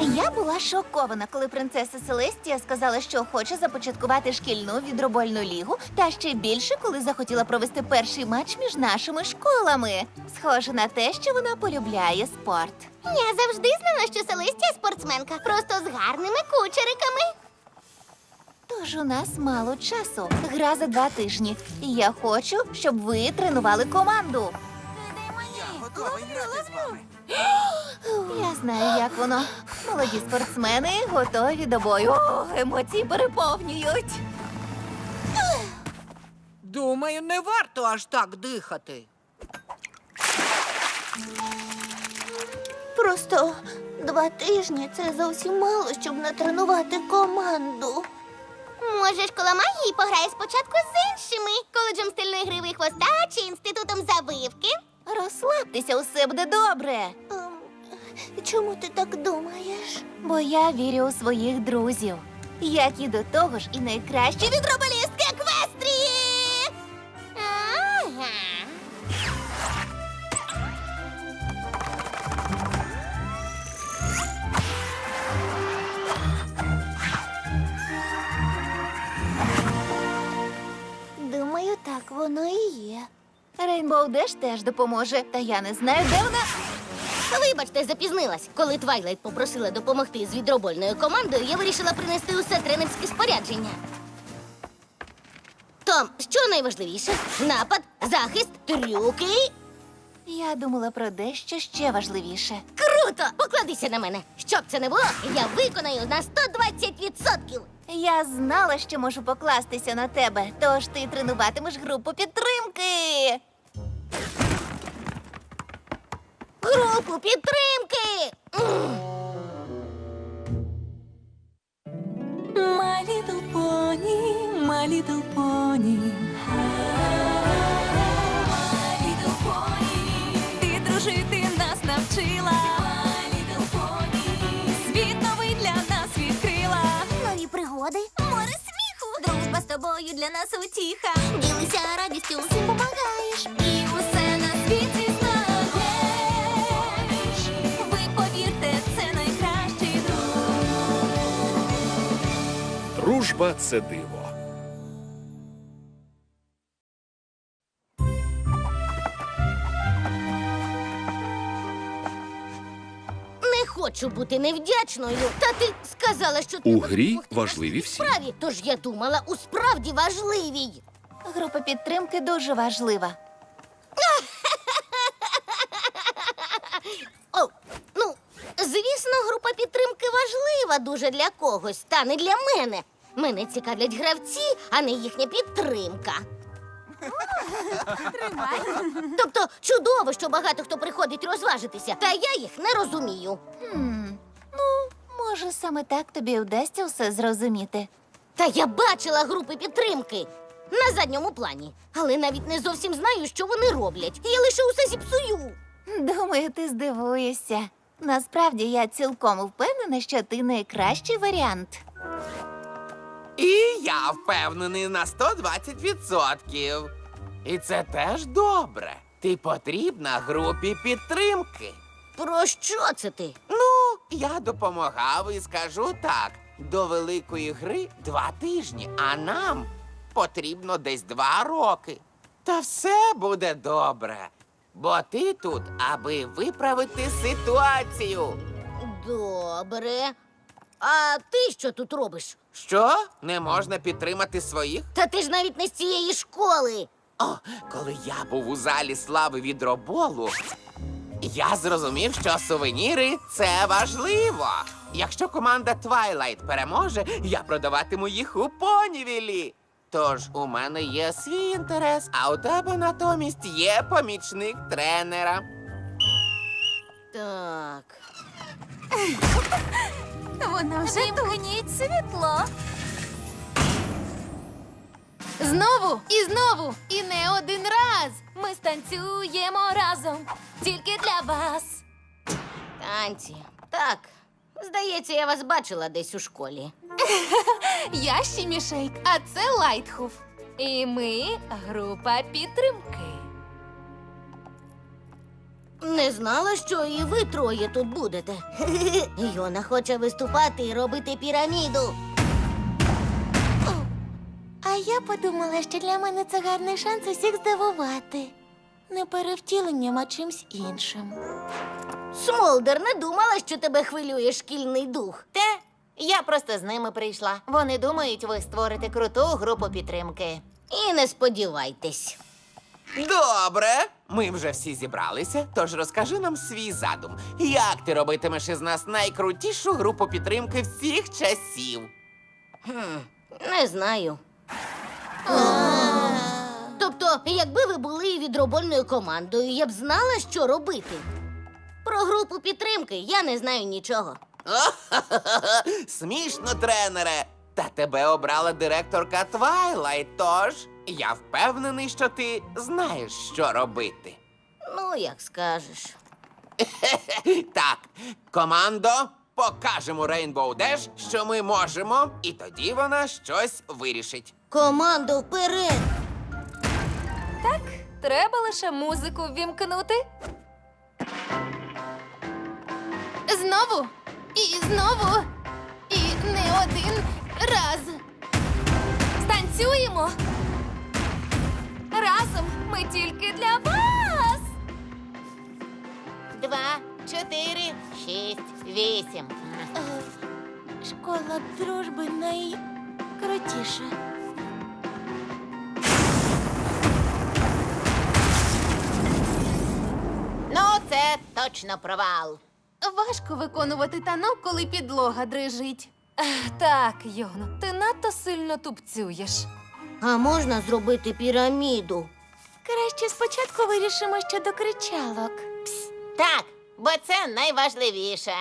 Я була шокована, коли принцеса Селестія сказала, що хоче започаткувати шкільну відробольну лігу, та ще більше, коли захотіла провести перший матч між нашими школами. Схоже на те, що вона полюбляє спорт. Я завжди знала, що Селестія спортсменка, просто з гарними кучериками. Тож у нас мало часу. Гра за два тижні. І я хочу, щоб ви тренували команду. Готовий грати з вами. Я знаю, як воно. Молоді спортсмени готові до бою. О, емоції переповнюють. Думаю, не варто аж так дихати. Просто два тижні це зовсім мало, щоб натренувати команду. Може, школа магії пограє спочатку з іншими коледжем стильної гри «Ви хвоста чи інститутом забивки. Розслабтеся, усе буде добре. Ем, чому ти так думаєш? Бо я вірю у своїх друзів. Як і до того ж, і найкращі відроболістки еквестрії! Ага. Думаю, так воно і є. Рейнбоу Деш теж допоможе, та я не знаю, де вона. Вибачте, запізнилась. Коли Твайлайт попросила допомогти з відробольною командою, я вирішила принести усе тренерське спорядження. Том, що найважливіше? Напад, захист, трюки. Я думала про дещо ще важливіше. Круто! Покладися на мене. Щоб це не було, я виконаю на 120%. Я знала, що можу покластися на тебе, тож ти тренуватимеш групу підтримки. Групу підтримки! My little pony, my little pony. Тобою для нас утіха. Ділися радістю, всім помагаєш. І усе на світі. Ви повірте, це найкращий друг. Дружба це диво. Хочу бути невдячною. Та ти сказала, що У треба грі допомогти важливі нашій всі. справі, тож я думала, у справді важливій. Група підтримки дуже важлива. О, ну, звісно, група підтримки важлива дуже для когось, та не для мене. Мене цікавлять гравці, а не їхня підтримка. Тобто чудово, що багато хто приходить розважитися, та я їх не розумію. Хм. Ну, може, саме так тобі вдасться все зрозуміти. Та я бачила групи підтримки на задньому плані, але навіть не зовсім знаю, що вони роблять. Я лише усе зіпсую. Думаю, ти здивуєшся. Насправді я цілком впевнена, що ти найкращий варіант. І я впевнений на 120%. І це теж добре. Ти потрібна групі підтримки. Про що це ти? Ну, я допомагав і скажу так: до великої гри два тижні, а нам потрібно десь два роки. Та все буде добре. Бо ти тут, аби виправити ситуацію. Добре. А ти що тут робиш? Що? Не можна підтримати своїх? Та ти ж навіть не з цієї школи. О, коли я був у залі слави відроболу, я зрозумів, що сувеніри це важливо. Якщо команда Twilight переможе, я продаватиму їх у понівілі. Тож у мене є свій інтерес, а у тебе натомість є помічник тренера. Так. Вона вже Вимкніть світло. Знову і знову, і не один раз. Ми станцюємо разом тільки для вас. Танці. Так. Здається, я вас бачила десь у школі. Я Щімішейк, а це Лайтхуф. І ми група підтримки. Не знала, що і ви троє тут будете. Йона хоче виступати і робити піраміду. А я подумала, що для мене це гарний шанс усіх здивувати. Не перевтіленням, а чимсь іншим. Смолдер не думала, що тебе хвилює шкільний дух. Те, я просто з ними прийшла. Вони думають, ви створите круту групу підтримки. І не сподівайтесь. Добре, ми вже всі зібралися, тож розкажи нам свій задум. Як ти робитимеш із нас найкрутішу групу підтримки всіх часів? Не знаю. Тобто, якби ви були відробольною командою, я б знала, що робити. Про групу підтримки я не знаю нічого. Смішно, тренере. Та тебе обрала директорка Твайлайт, тож я впевнений, що ти знаєш, що робити. Ну, як скажеш. Так, командо, покажемо Рейнбоу Деш, що ми можемо, і тоді вона щось вирішить. Команду вперед! Так, треба лише музику ввімкнути. Знову і знову. І не один раз. Станцюємо. Разом ми тільки для вас. Два, чотири, шість, вісім. Школа дружби найкрутіша. Ну, це точно провал. Важко виконувати танок, коли підлога дрижить. Ех, Так, Йоно, ти надто сильно тупцюєш. А можна зробити піраміду? Краще спочатку вирішимо щодо кричалок. Так, бо це найважливіше.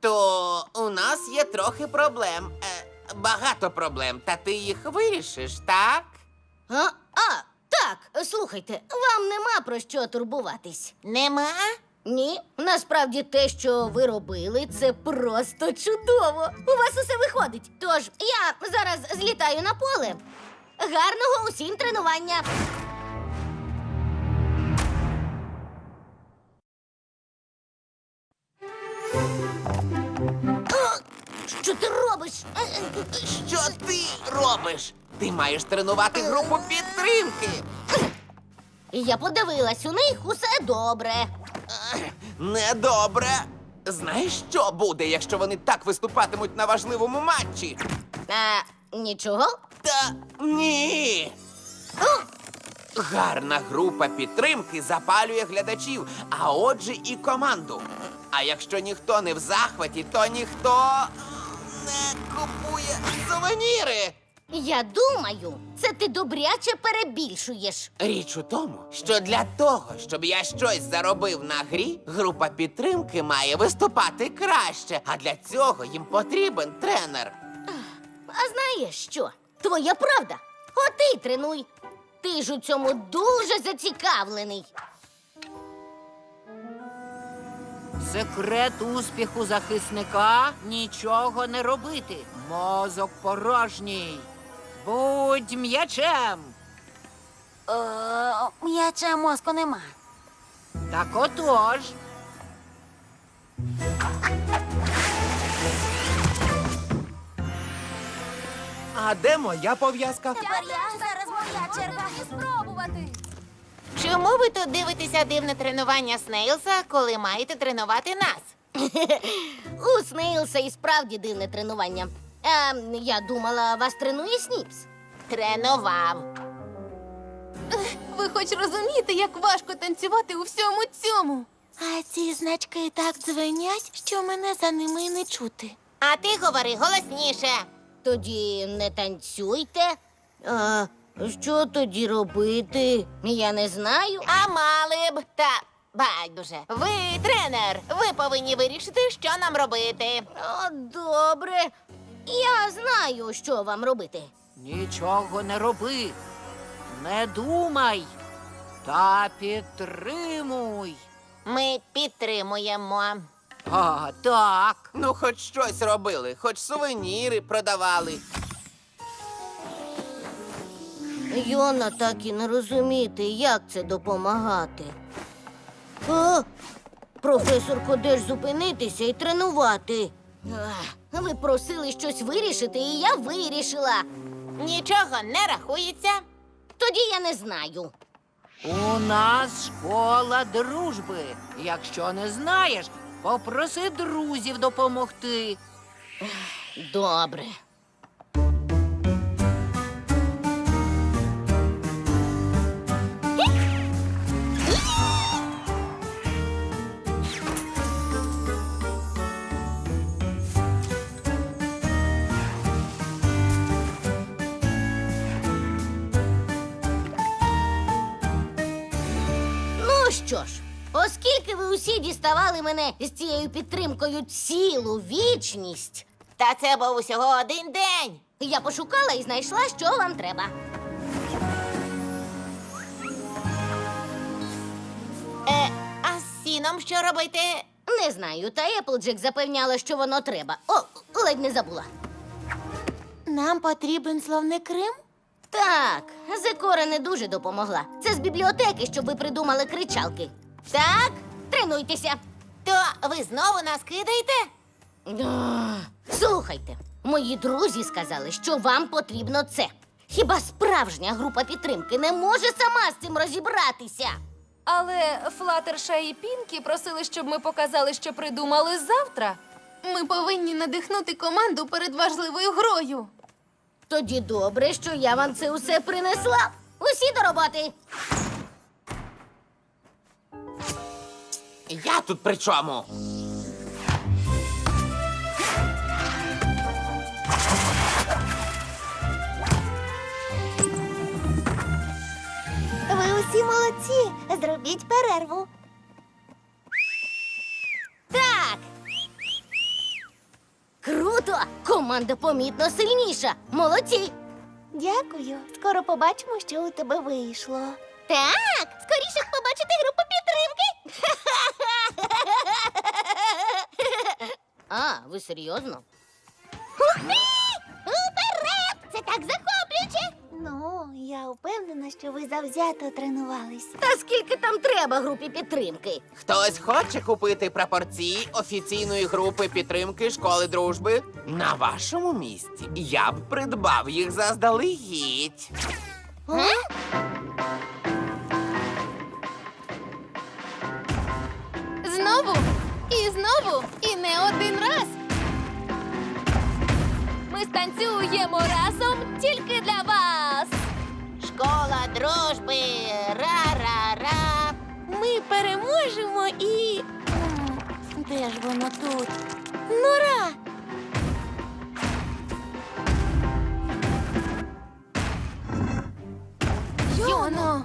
То у нас є трохи проблем. Е, багато проблем, та ти їх вирішиш, так? А, а, так, слухайте, вам нема про що турбуватись. Нема? Ні, насправді те, що ви робили, це просто чудово. У вас усе виходить. Тож я зараз злітаю на поле. Гарного усім тренування. О, Що ти робиш? Е, е, Що ти робиш? Ти маєш тренувати групу підтримки. Я подивилась, у них усе добре. Недобре. Знаєш, що буде, якщо вони так виступатимуть на важливому матчі? А, нічого? Та ні. Гарна група підтримки запалює глядачів, а отже і команду. А якщо ніхто не в захваті, то ніхто не купує сувеніри. Я думаю, це ти добряче перебільшуєш. Річ у тому, що для того, щоб я щось заробив на грі, група підтримки має виступати краще, а для цього їм потрібен тренер. А знаєш що? Твоя правда. От і тренуй. Ти ж у цьому дуже зацікавлений. Секрет успіху захисника нічого не робити. Мозок порожній. Будь м'ячем. М'яча мозку нема. Так отож. А де моя пов'язка? зараз моя черга спробувати. Чому ви тут дивитеся дивне тренування Снейлса, коли маєте тренувати нас? У Снейлса і справді дивне тренування. А, я думала, вас тренує Сніпс. Тренував. Ви хоч розумієте, як важко танцювати у всьому цьому? А ці значки так дзвенять, що мене за ними й не чути. А ти говори голосніше. Тоді не танцюйте. А що тоді робити? Я не знаю. А мали б та байдуже. Ви тренер. Ви повинні вирішити, що нам робити. О, добре. Я знаю, що вам робити. Нічого не роби. Не думай. Та підтримуй. Ми підтримуємо. А, так. Ну, хоч щось робили, хоч сувеніри продавали. Йона так і не розуміти, як це допомагати. О, професорко, де ж зупинитися і тренувати? Ах, Ви просили щось вирішити, і я вирішила. Нічого не рахується. Тоді я не знаю. У нас школа дружби. Якщо не знаєш, попроси друзів допомогти. Добре. Ну що ж, оскільки ви усі діставали мене з цією підтримкою цілу вічність, Та це був усього один день. я пошукала і знайшла, що вам треба. Е, а з сіном що робити? Не знаю, та Еплджек запевняла, що воно треба. О, ледь не забула. Нам потрібен словник Рим? Так, Зекора не дуже допомогла. Це з бібліотеки, щоб ви придумали кричалки. Так, тренуйтеся. То ви знову нас кидаєте? Слухайте, мої друзі сказали, що вам потрібно це. Хіба справжня група підтримки не може сама з цим розібратися? Але Флатерша і Пінкі просили, щоб ми показали, що придумали завтра. Ми повинні надихнути команду перед важливою грою. Тоді добре, що я вам це усе принесла. Усі до роботи. Я тут при чому? Ви усі молодці. Зробіть перерву. Так. Круто! Команда помітно сильніша. Молодці! Дякую. Скоро побачимо, що у тебе вийшло. Так, скоріше побачити групу підтримки. А, ви серйозно? Уперед! Це так захоплююче. Ну, я впевнена, що ви завзято тренувались. Та скільки там треба групі підтримки? Хтось хоче купити прапорці офіційної групи підтримки школи дружби? На вашому місці я б придбав їх заздалегідь. Знову Ми станцюємо разом тільки для вас. Школа дружби. Ра-ра-ра. Ми переможемо і. М, Де ж воно тут? Нора! Йоно.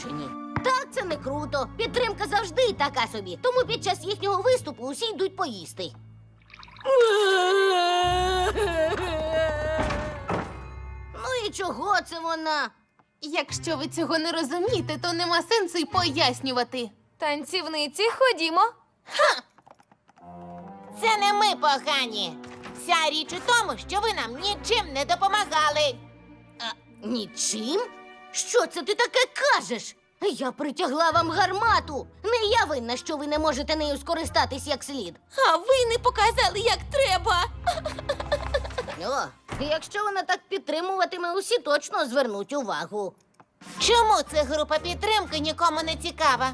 Засмучені. Так, це не круто. Підтримка завжди така собі. Тому під час їхнього виступу усі йдуть поїсти. Ну і чого це вона? Якщо ви цього не розумієте, то нема сенсу й пояснювати. Танцівниці, ходімо. Це не ми погані. Вся річ у тому, що ви нам нічим не допомагали. Нічим? Що це ти таке кажеш? Я притягла вам гармату. Не я винна, що ви не можете нею скористатись як слід. А ви не показали, як треба. О, якщо вона так підтримуватиме, усі точно звернуть увагу. Чому ця група підтримки нікому не цікава?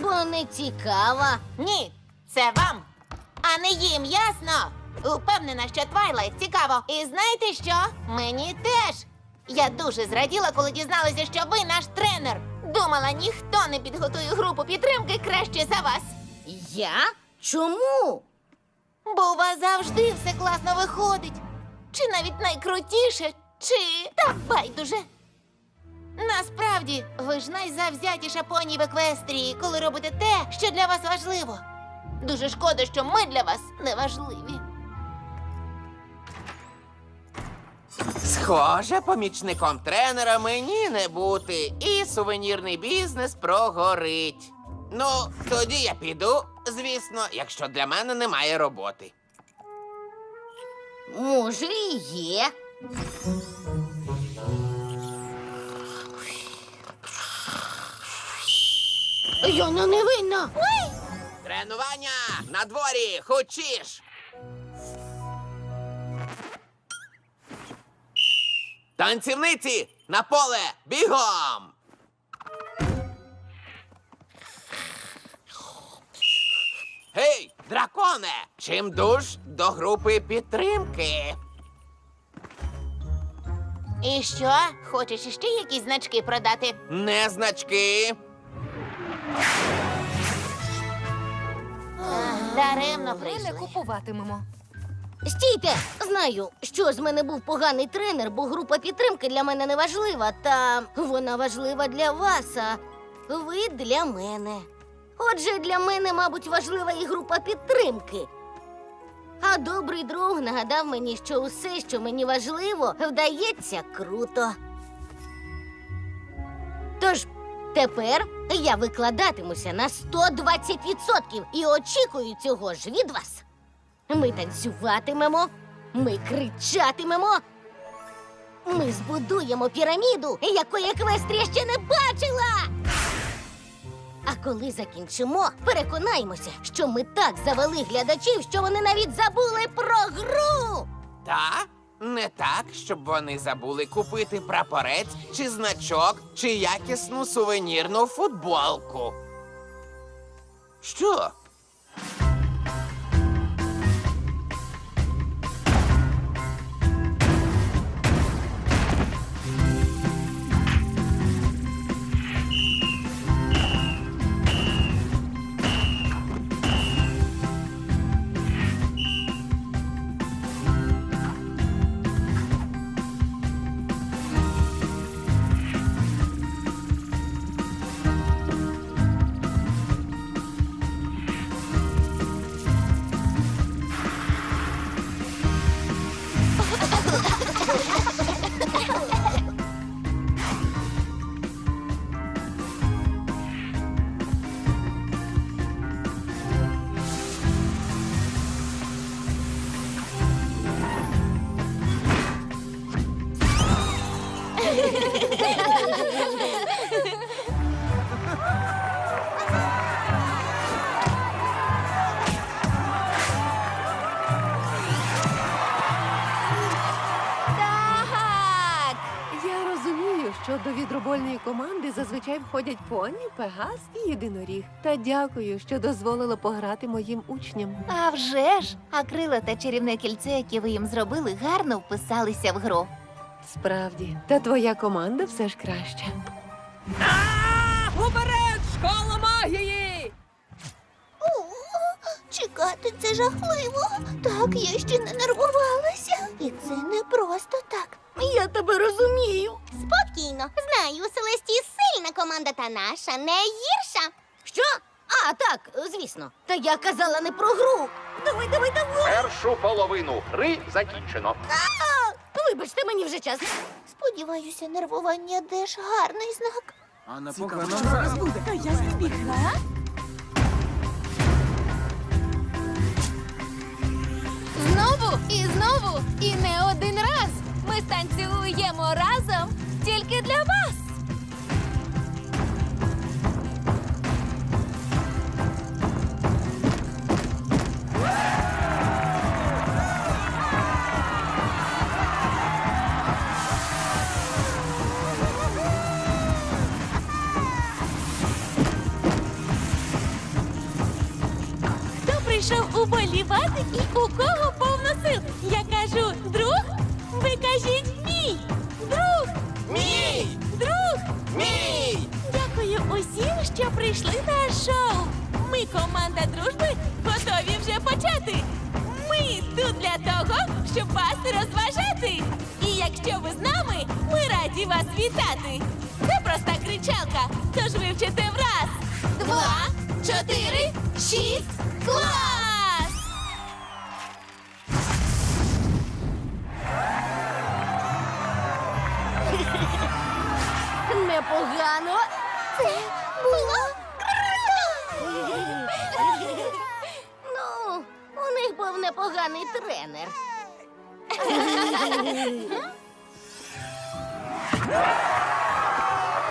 Бо не цікава. Ні, це вам, а не їм, ясно? Упевнена, що Твайлайт цікаво. І знаєте що? Мені теж. Я дуже зраділа, коли дізналася, що ви наш тренер. Думала, ніхто не підготує групу підтримки краще за вас. Я? Чому? Бо у вас завжди все класно виходить. Чи навіть найкрутіше, чи та байдуже. Насправді, ви ж найзавзятіша поні в еквестрії, коли робите те, що для вас важливо. Дуже шкода, що ми для вас не важливі. Схоже, помічником тренера мені не бути, і сувенірний бізнес прогорить. Ну, тоді я піду, звісно, якщо для мене немає роботи. Може, і є. Яна не винна. Тренування на дворі, хочеш. Танцівниці на поле бігом. Гей, драконе! Чим душ до групи підтримки? І що? Хочеш іще якісь значки продати? Не значки. Даремно Ми не купуватимемо. Стійте! Знаю, що з мене був поганий тренер, бо група підтримки для мене не важлива, та вона важлива для вас, а ви для мене. Отже, для мене, мабуть, важлива і група підтримки. А добрий друг нагадав мені, що усе, що мені важливо, вдається круто. Тож тепер я викладатимуся на 120% і очікую цього ж від вас. Ми танцюватимемо, ми кричатимемо. Ми збудуємо піраміду, якої Еквестрія ще не бачила. А коли закінчимо, переконаємося, що ми так завели глядачів, що вони навіть забули про гру. Та не так, щоб вони забули купити прапорець чи значок, чи якісну сувенірну футболку. Що? До відробольної команди зазвичай входять поні, пегас і єдиноріг. Та дякую, що дозволила пограти моїм учням. А вже ж! Акрила та чарівне кільце, які ви їм зробили, гарно вписалися в гру. Справді, та твоя команда все ж краща. Уперед, школа магії! Чекати це жахливо. Так, я ще не нервувалася. І це не просто так. Я тебе розумію. Спокійно. Знаю, у Селестії сильна команда, та наша не гірша. Що? А, так, звісно. Та я казала не про гру. Давай, давай, давай. Першу половину гри закінчено. Вибачте, мені вже час. Сподіваюся, нервування теж гарний знак. А на поки зараз буде бігла. Знову і знову, і не один раз. Ми станцюємо разом тільки для вас. Хто прийшов уболівати і у прийшли на шоу. Ми, команда дружби, готові вже почати. Ми тут для того, щоб вас розважати. І якщо ви з нами, ми раді вас вітати! Це проста кричалка, тож вивчите враз. Два, чотири, шість, клас! Непогано. Це непоганий тренер.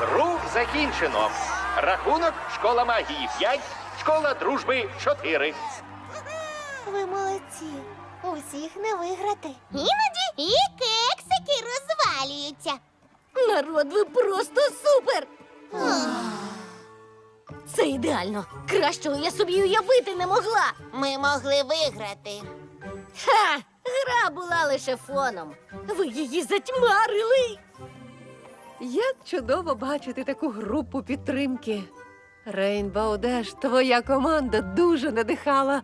Гру закінчено. Рахунок школа магії 5, школа дружби 4. Ви молодці. Усіх не виграти. Іноді і кексики розвалюються. Народ, ви просто супер! Це ідеально. Кращого я собі уявити не могла. Ми могли виграти. Ха! Гра була лише фоном. Ви її затьмарили. Як чудово бачити таку групу підтримки. Рейнбоу Деш, твоя команда дуже надихала.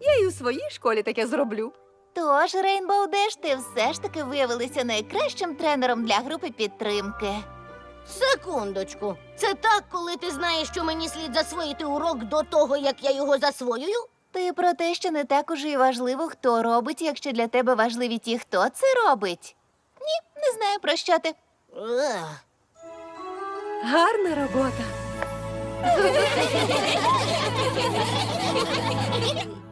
Я й у своїй школі таке зроблю. Тож, Рейнбоу Деш, ти все ж таки виявилися найкращим тренером для групи підтримки. Секундочку. Це так, коли ти знаєш, що мені слід засвоїти урок до того, як я його засвоюю? Ти про те, що не так уже і важливо, хто робить, якщо для тебе важливі ті, хто це робить. Ні, не знаю про що ти. Ех. Гарна робота.